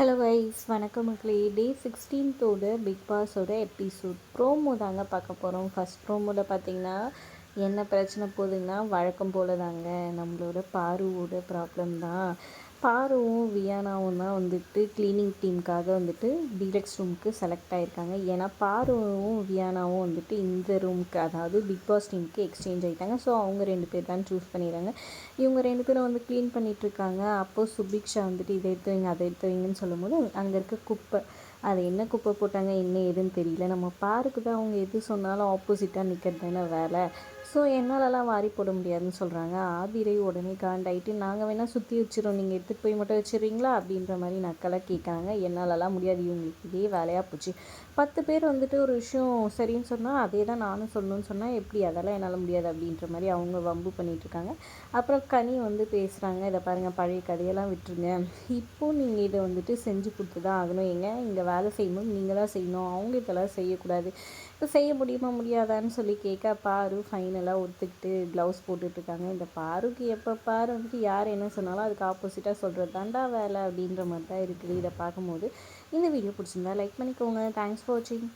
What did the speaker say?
Hello wise வணக்கம் மக்களே. Day சிக்ஸ்டீன்த்தோட பிக் பாஸோட எபிசோட் ப்ரோமோ தாங்க பார்க்க போகிறோம் ஃபஸ்ட் ப்ரோமோவில் பார்த்தீங்கன்னா என்ன பிரச்சனை போகுதுங்கன்னா வழக்கம் போல தாங்க நம்மளோட பாருவோட ப்ராப்ளம் தான். பாருவும் வியானாவும் தான் வந்துட்டு க்ளீனிங் டீமுக்காக வந்துட்டு டீலக்ஸ் ரூமுக்கு செலக்ட் ஆகிருக்காங்க ஏன்னா பாருவும் வியானாவும் வந்துட்டு இந்த ரூமுக்கு அதாவது பிக் பாஸ் டீமுக்கு எக்ஸ்சேஞ்ச் ஆகிட்டாங்க ஸோ அவங்க ரெண்டு பேர் தான் சூஸ் பண்ணிடுறாங்க. இவங்க ரெண்டு பேரும் வந்து க்ளீன் பண்ணிகிட்ருக்காங்க அப்போது சுபிக்ஷா வந்துட்டு இதை எடுத்து வைங்க அதை எடுத்து வைங்கன்னு சொல்லும்போது அங்கே இருக்க குப்பை அது என்ன குப்பை போட்டாங்க என்ன ஏதுன்னு தெரியல. நம்ம பாருக்கு தான் அவங்க எது சொன்னாலும் ஆப்போசிட்டாக நிற்கிறது தானே வேலை. ஸோ என்னாலலாம் வாரி போட முடியாதுன்னு சொல்கிறாங்க ஆதிரை உடனே காண்டாயிட்டு நாங்கள் வேணால் சுற்றி வச்சிடறோம் நீங்கள் எடுத்துகிட்டு போய் மட்டும் வச்சுருவீங்களா? அப்படின்ற மாதிரி நக்கலாக கேட்குறாங்க என்னாலலாம் முடியாது. இவங்களுக்கு இதே வேலையாக போச்சு. பத்து பேர் வந்துட்டு ஒரு விஷயம் சரின்னு சொன்னால் அதே தான் நானும் சொல்லணும்னு சொன்னால் எப்படி அதெல்லாம் என்னால் முடியாது அப்படின்ற மாதிரி அவங்க வம்பு பண்ணிகிட்ருக்காங்க அப்புறம் கனி வந்து பேசுகிறாங்க இதை பாருங்கள் பழைய கதையெல்லாம் விட்டுருங்க. இப்போது நீங்கள் இதை வந்துட்டு செஞ்சு கொடுத்து தான் ஆகணும். எங்க இங்கே வேலை செய்யணும் நீங்கள் தான் செய்யணும். அவங்க இதெல்லாம் செய்யக்கூடாது. இப்போ செய்ய முடியுமா முடியாதான்னு சொல்லி கேட்க பாரு ஃபைனலாக ஒத்துக்கிட்டு க்ளவுஸ் போட்டுட்ருக்காங்க. இந்த பாருக்கு எப்போ பாரு வந்துட்டு யார் என்ன சொன்னாலும் அதுக்கு ஆப்போசிட்டாக சொல்கிறது தாண்டா வேலை அப்படின்ற மாதிரி தான் இருக்குது இதை பார்க்கும்போது. இந்த வீடியோ பிடிச்சிருந்தா லைக் பண்ணிக்கோங்க. தேங்க்ஸ் ஃபார் வாட்சிங்